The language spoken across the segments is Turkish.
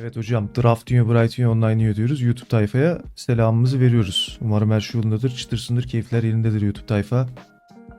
Evet hocam Draft Dünya Bright Dünya Online diyoruz. YouTube tayfaya selamımızı veriyoruz. Umarım her şey yolundadır, çıtırsındır, keyifler yerindedir YouTube tayfa.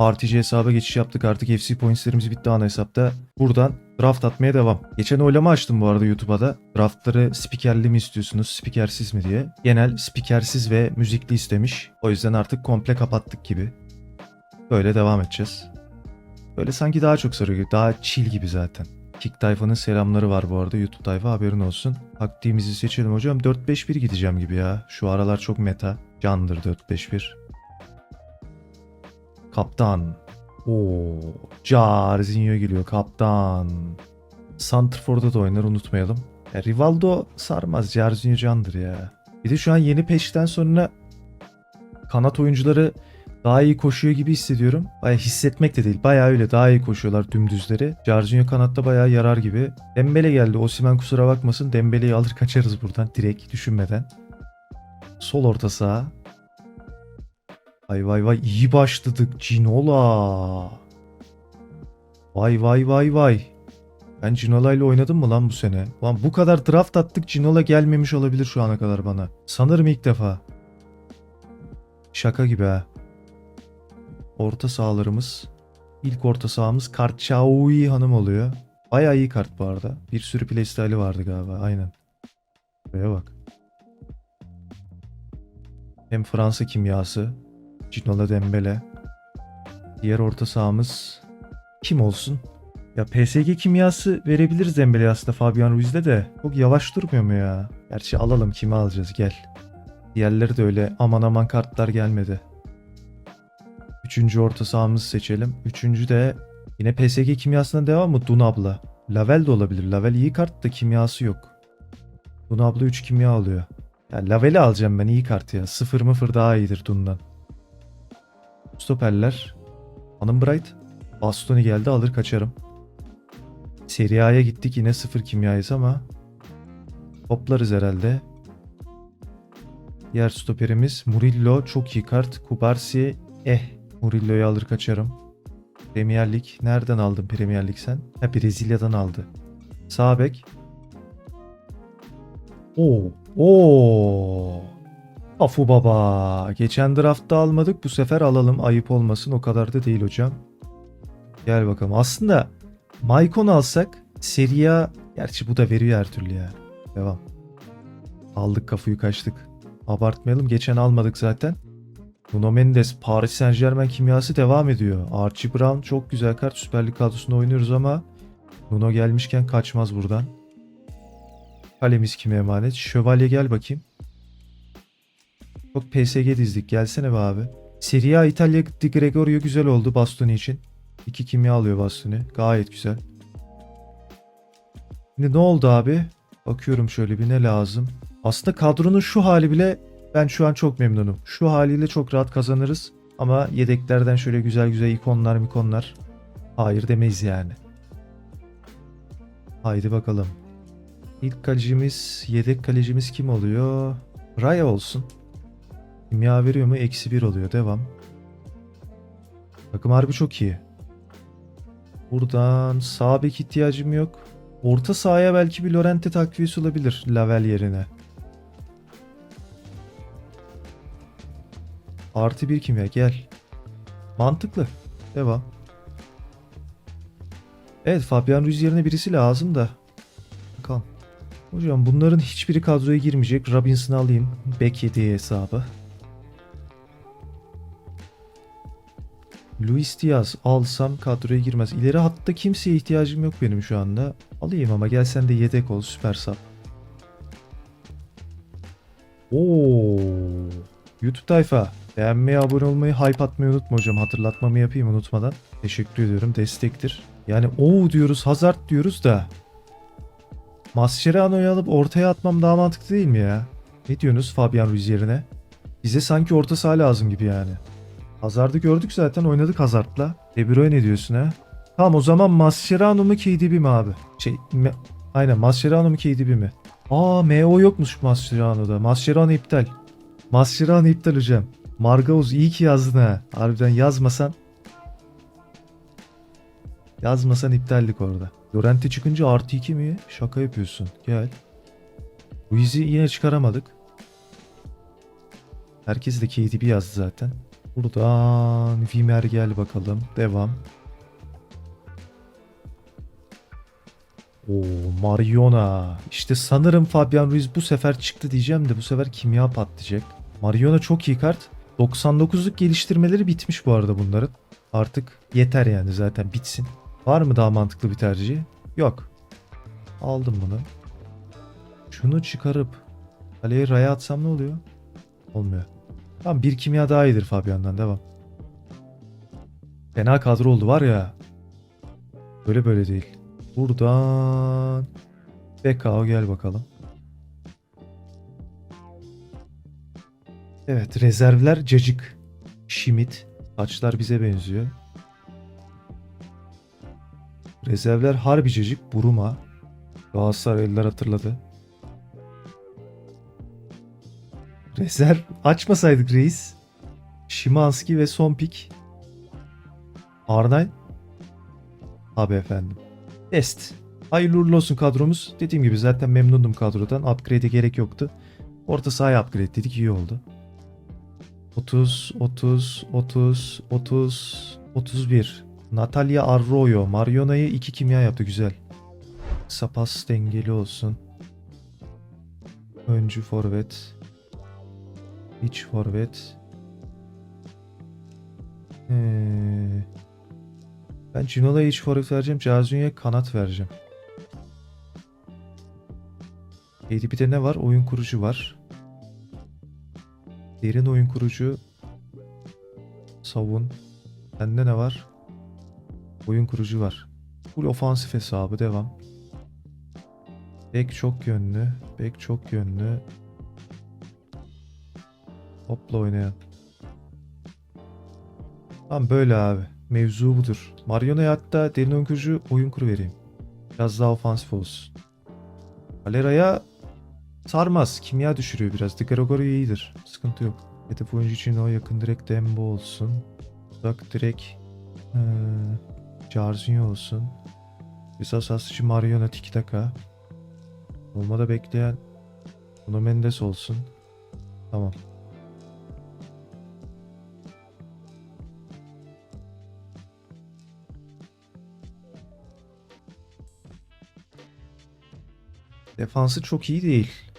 RTC hesaba geçiş yaptık artık FC pointslerimiz bitti ana hesapta. Buradan draft atmaya devam. Geçen oylama açtım bu arada YouTube'a da. Draftları spikerli mi istiyorsunuz, spikersiz mi diye. Genel spikersiz ve müzikli istemiş. O yüzden artık komple kapattık gibi. Böyle devam edeceğiz. Böyle sanki daha çok sarıyor. Daha chill gibi zaten. Kick tayfanın selamları var bu arada YouTube tayfa haberin olsun. Taktiğimizi seçelim hocam. 4-5-1 gideceğim gibi ya. Şu aralar çok meta. Candır 4-5-1. Kaptan. Oo, Jarzinho geliyor kaptan. Santrfor'da da oynar unutmayalım. Ya, Rivaldo sarmaz. Jarzinho candır ya. Bir de şu an yeni peşten sonra kanat oyuncuları daha iyi koşuyor gibi hissediyorum. Baya hissetmek de değil. Baya öyle daha iyi koşuyorlar dümdüzleri. Jarzinho kanatta baya yarar gibi. Dembele geldi. Osimen kusura bakmasın. Dembele'yi alır kaçarız buradan direkt düşünmeden. Sol orta saha. Vay vay vay iyi başladık Cinola. Vay vay vay vay. Ben Cinola ile oynadım mı lan bu sene? Lan bu kadar draft attık Cinola gelmemiş olabilir şu ana kadar bana. Sanırım ilk defa. Şaka gibi ha. Orta sahalarımız. İlk orta sahamız Karçaoui Hanım oluyor. Bayağı iyi kart bu arada. Bir sürü playstyle'ı vardı galiba. Aynen. Buraya bak. Hem Fransa kimyası. Ginola Dembele. Diğer orta sahamız kim olsun? Ya PSG kimyası verebiliriz Dembele'ye aslında Fabian Ruiz'de de. Çok yavaş durmuyor mu ya? Gerçi alalım kimi alacağız gel. Diğerleri de öyle aman aman kartlar gelmedi. Üçüncü orta sahamızı seçelim. Üçüncü de yine PSG kimyasına devam mı? Dunabla. Lavel de olabilir. Lavel iyi kart da kimyası yok. Dunabla 3 kimya alıyor. Ya Lavel'i alacağım ben iyi kart ya. Sıfır mıfır daha iyidir Dun'dan. Stoperler. Hanım Bright. Bastoni geldi alır kaçarım. Serie A'ya gittik yine sıfır kimyayız ama toplarız herhalde. Diğer stoperimiz Murillo çok iyi kart. Kubarsi eh Murillo'yu alır kaçarım. Premier Lig. Nereden aldın Premier Lig sen? Ha Brezilya'dan aldı. Sağ bek. Oo. Oo. Afu baba. Geçen draftta almadık. Bu sefer alalım. Ayıp olmasın. O kadar da değil hocam. Gel bakalım. Aslında Maicon alsak Serie A... Gerçi bu da veriyor her türlü ya. Devam. Aldık kafayı kaçtık. Abartmayalım. Geçen almadık zaten. Nuno Mendes Paris Saint Germain kimyası devam ediyor. Archie Brown çok güzel kart. Süper Lig kadrosunda oynuyoruz ama Nuno gelmişken kaçmaz buradan. Kalemiz kime emanet? Şövalye gel bakayım. Çok PSG dizdik. Gelsene be abi. Serie A İtalya Di Gregorio güzel oldu Bastoni için. İki kimya alıyor Bastoni. Gayet güzel. Şimdi ne oldu abi? Bakıyorum şöyle bir ne lazım. Aslında kadronun şu hali bile ben şu an çok memnunum. Şu haliyle çok rahat kazanırız. Ama yedeklerden şöyle güzel güzel ikonlar mikonlar. Hayır demeyiz yani. Haydi bakalım. İlk kalecimiz, yedek kalecimiz kim oluyor? Raya olsun. Kimya veriyor mu? Eksi bir oluyor. Devam. Takım harbi çok iyi. Buradan sağ bek ihtiyacım yok. Orta sahaya belki bir Lorente takviyesi olabilir Lavel yerine. Artı bir kimya gel. Mantıklı. Devam. Evet Fabian Ruiz yerine birisi lazım da. Bakalım. Hocam bunların hiçbiri kadroya girmeyecek. Robinson'ı alayım. Bek yediği hesabı. Luis Diaz alsam kadroya girmez. İleri hatta kimseye ihtiyacım yok benim şu anda. Alayım ama gel sen de yedek ol süper sap. Oo. YouTube tayfa. Beğenmeyi, abone olmayı, hype atmayı unutma hocam. Hatırlatmamı yapayım unutmadan. Teşekkür ediyorum. Destektir. Yani o diyoruz, Hazard diyoruz da. Mascherano'yu alıp ortaya atmam daha mantıklı değil mi ya? Ne diyorsunuz Fabian Ruiz yerine? Bize sanki orta saha lazım gibi yani. Hazard'ı gördük zaten oynadık Hazard'la. De Bruyne ne diyorsun ha? Tamam o zaman Mascherano mu KDB mi abi? Şey, me- aynen Mascherano mu KDB mi? Aa MO yokmuş Mascherano'da. Mascherano iptal. Mascherano iptal hocam. Margauz iyi ki yazdın ha. Harbiden yazmasan. Yazmasan iptallik orada. Llorente çıkınca artı 2 mi? Şaka yapıyorsun. Gel. Ruiz'i yine çıkaramadık. Herkes de KDB yazdı zaten. Buradan Vimer gel bakalım. Devam. Oo Mariona. İşte sanırım Fabian Ruiz bu sefer çıktı diyeceğim de bu sefer kimya patlayacak. Mariona çok iyi kart. 99'luk geliştirmeleri bitmiş bu arada bunların. Artık yeter yani zaten bitsin. Var mı daha mantıklı bir tercih? Yok. Aldım bunu. Şunu çıkarıp kaleye raya atsam ne oluyor? Olmuyor. Tamam bir kimya daha iyidir Fabian'dan devam. Fena kadro oldu var ya. Böyle böyle değil. Buradan Bekao gel bakalım. Evet rezervler cacık. Şimit. Saçlar bize benziyor. Rezervler harbi cacık. Buruma. Galatasaraylılar hatırladı. Rezerv açmasaydık reis. Şimanski ve son pik. Arnay. Abi efendim. Best. Hayırlı uğurlu olsun kadromuz. Dediğim gibi zaten memnundum kadrodan. Upgrade'e gerek yoktu. Orta sahaya upgrade dedik iyi oldu. 30, 30, 30, 30, 31. Natalia Arroyo. Mariona'yı 2 kimya yaptı güzel. Sapas dengeli olsun. Öncü forvet. İç forvet. Ee, ben Cinola'ya iç forvet vereceğim. Cazunya'ya kanat vereceğim. ADP'de ne var? Oyun kurucu var. Derin oyun kurucu. Savun. Bende ne var? Oyun kurucu var. Full ofansif hesabı devam. Bek çok yönlü. Bek çok yönlü. Topla oynayan. Tamam böyle abi. Mevzu budur. Marion'a hatta derin oyun kurucu oyun kuru vereyim. Biraz daha ofansif olsun. Valera'ya sarmaz. Kimya düşürüyor biraz. De Gregorio iyidir. Sıkıntı yok. Hedef oyuncu için o yakın direkt Dembo olsun. Uzak direkt ee, Jarzinho olsun. Esas asıcı Mariona Tiki Taka. Olmada bekleyen Bruno Mendes olsun. Tamam. Defansı çok iyi değil.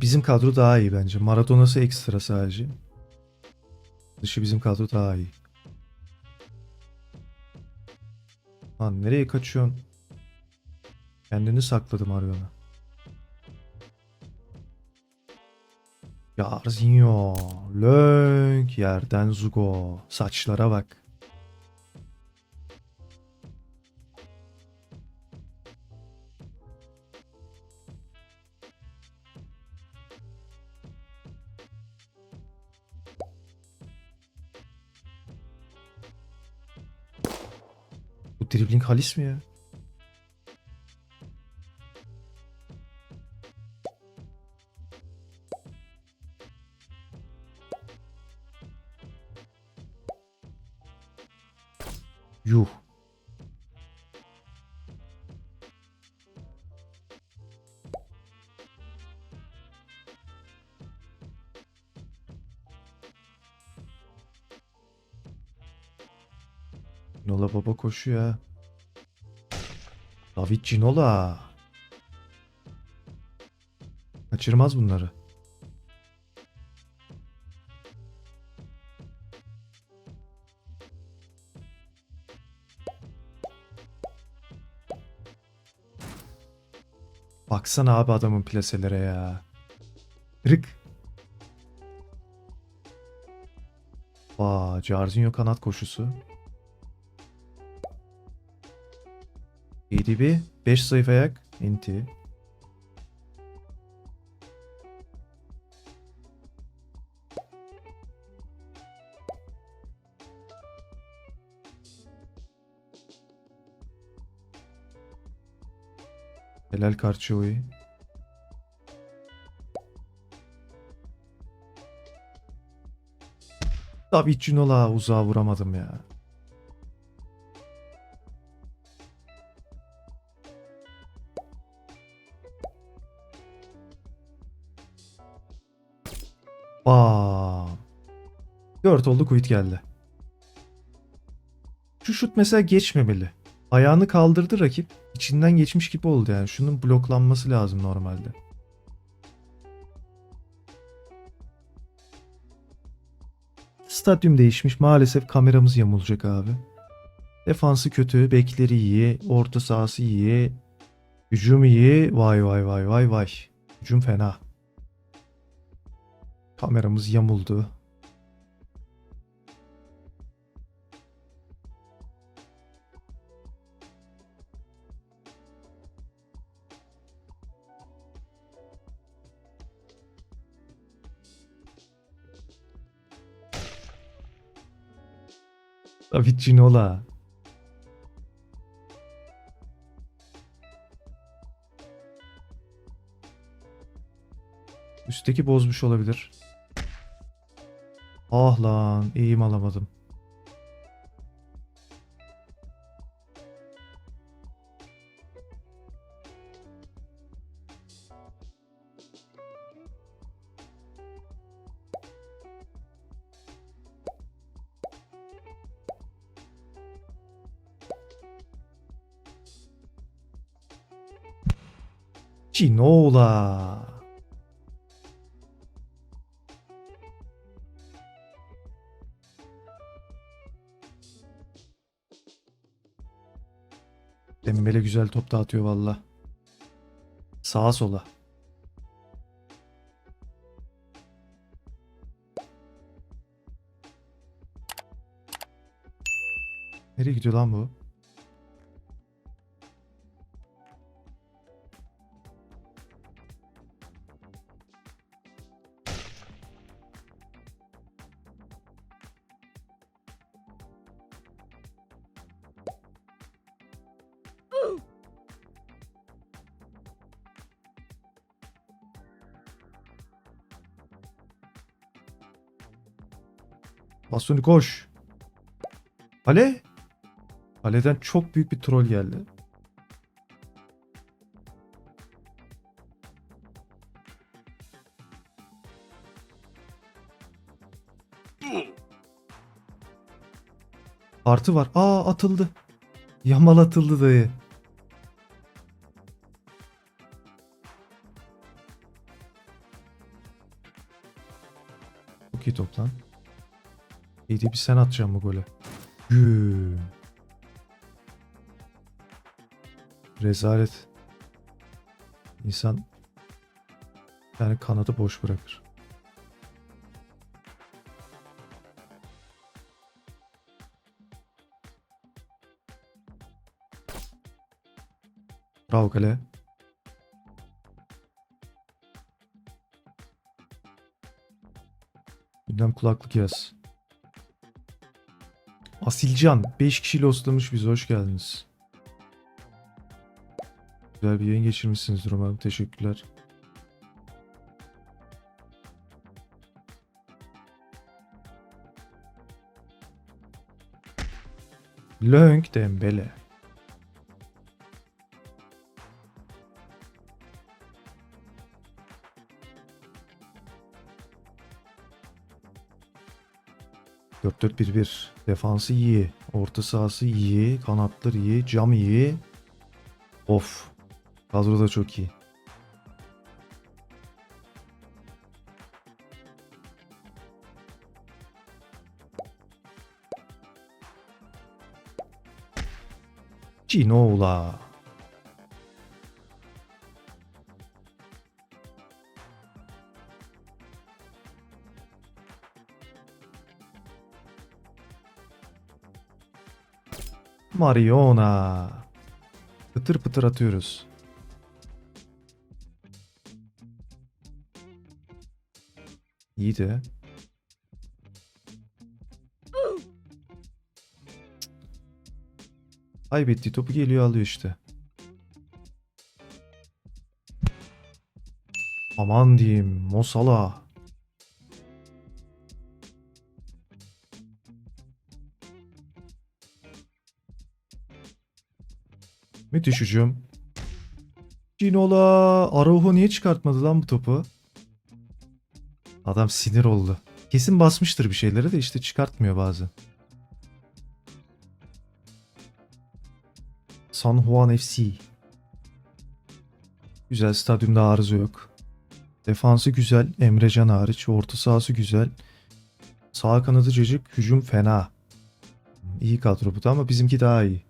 Bizim kadro daha iyi bence. Maradona'sı ekstra sadece. Dışı bizim kadro daha iyi. Lan nereye kaçıyorsun? Kendini sakladı Mariona. Jarzinho. Lönk. Yerden Zugo. Saçlara bak. Bu dribbling halis mi ya? Ginola baba koşuyor ha. David Ginola. Kaçırmaz bunları. Baksana abi adamın plaselere ya. Rık. Vaa, Jarzinho kanat koşusu. EDB 5 zayıf ayak inti. Helal Karçoğu. David Ginola uzağa vuramadım ya. 4 oldu quit geldi. Şu şut mesela geçmemeli. Ayağını kaldırdı rakip. içinden geçmiş gibi oldu yani. Şunun bloklanması lazım normalde. Stadyum değişmiş. Maalesef kameramız yamulacak abi. Defansı kötü, bekleri iyi, orta sahası iyi, hücum iyi. Vay vay vay vay vay. Hücum fena. Kameramız yamuldu. David Ginola. Üstteki bozmuş olabilir. Ah lan eğim alamadım. Ginola. Dembele güzel top dağıtıyor valla. Sağa sola. Nereye gidiyor lan bu? Bastoni koş. Ale? Ale'den çok büyük bir troll geldi. Artı var. Aa atıldı. Yamal atıldı dayı. Çok iyi top bir sen atacaksın bu golü. Güm. Rezalet. İnsan yani kanadı boş bırakır. Bravo kale. Gündem kulaklık yaz. Asilcan 5 kişiyle hostlamış bizi hoş geldiniz. Güzel bir yayın geçirmişsinizdir umarım. Teşekkürler. Lönk Dembele. Dört dört bir bir. Defansı iyi. Orta sahası iyi. Kanatlar iyi. Cam iyi. Of. Kadro da çok iyi. Ginola. Mariona. Pıtır pıtır atıyoruz. İyi de. Kaybettiği topu geliyor alıyor işte. Aman diyeyim Mosala. Müthiş hücum. Ginola. Araujo niye çıkartmadı lan bu topu? Adam sinir oldu. Kesin basmıştır bir şeyleri de işte çıkartmıyor bazen. San Juan FC. Güzel stadyumda arıza yok. Defansı güzel. Emrecan hariç. Orta sahası güzel. Sağ kanadı cacık. Hücum fena. İyi kadro bu da ama bizimki daha iyi.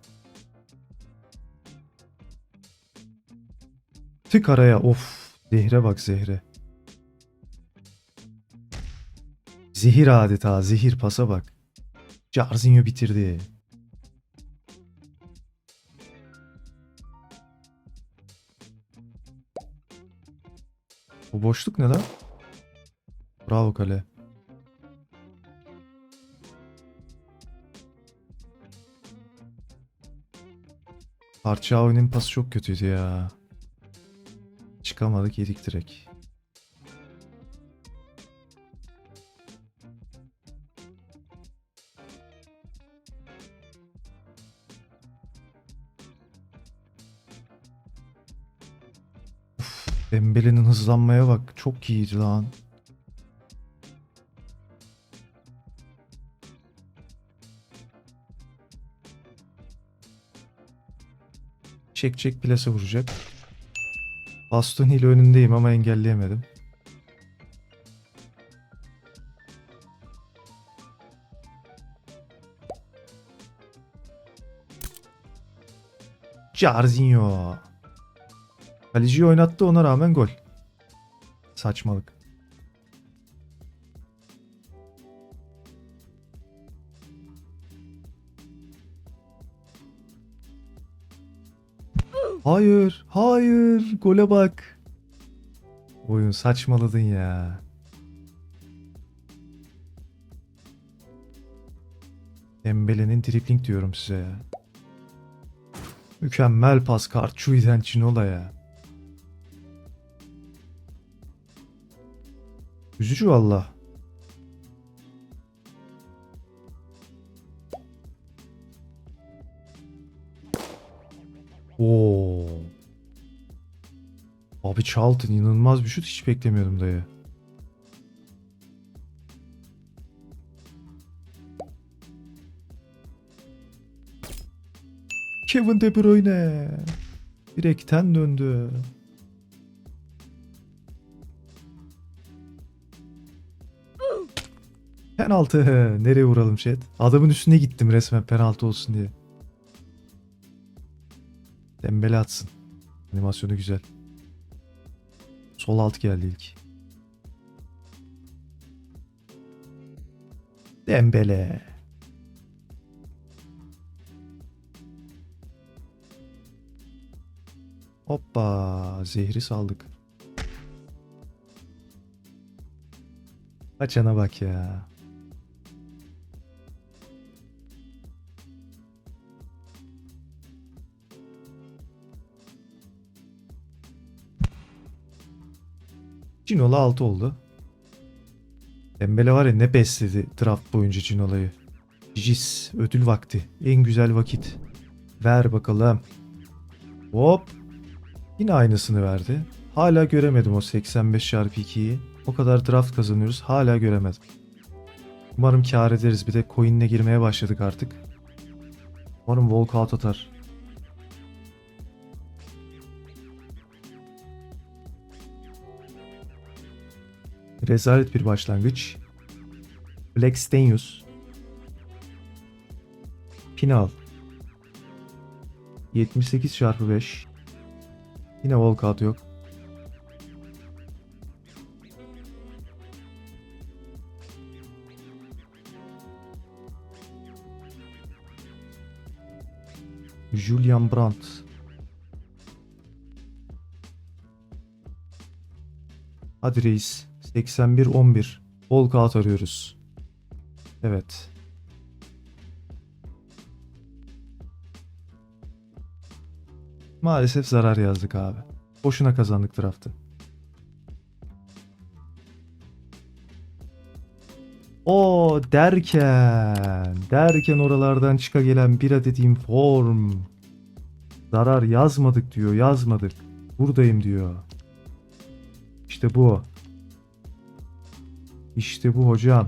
Tık araya. Of. Zehre bak zehre. Zehir adeta. Zehir pasa bak. Jarzinho bitirdi. Bu boşluk ne lan? Bravo kale. Parça oyunun pası çok kötüydü ya. Çıkamadık yedik direkt. Dembele'nin hızlanmaya bak. Çok iyiydi lan. Çek çek plase vuracak. Bastoni ile önündeyim ama engelleyemedim. Jarzinho. Kaleciyi oynattı ona rağmen gol. Saçmalık. Hayır, hayır. Gole bak. Oyun saçmaladın ya. Dembele'nin dribling diyorum size ya. Mükemmel pas Karçui'den Cinola Üzücü valla. Charlton inanılmaz bir şut hiç beklemiyordum dayı. Kevin De Bruyne. Direkten döndü. Penaltı. Nereye vuralım chat? Adamın üstüne gittim resmen penaltı olsun diye. Dembele atsın. Animasyonu güzel. Sol alt geldi ilk. Dembele. Hoppa. Zehri saldık. Kaçana bak ya. Cinola 6 oldu. Dembele var ya ne besledi draft boyunca Cinola'yı. Cicis ödül vakti. En güzel vakit. Ver bakalım. Hop. Yine aynısını verdi. Hala göremedim o 85 çarpı 2'yi. O kadar draft kazanıyoruz. Hala göremedim. Umarım kar ederiz. Bir de coin'le girmeye başladık artık. Umarım walkout atar. Rezalet bir başlangıç. Black Stenius. Pinal. 78 çarpı 5. Yine walkout yok. Julian Brandt. Hadi reis. 81-11. Walkout arıyoruz. Evet. Maalesef zarar yazdık abi. Boşuna kazandık draftı. O derken, derken oralardan çıka gelen bir adet inform. Zarar yazmadık diyor, yazmadık. Buradayım diyor. İşte bu. İşte bu hocam.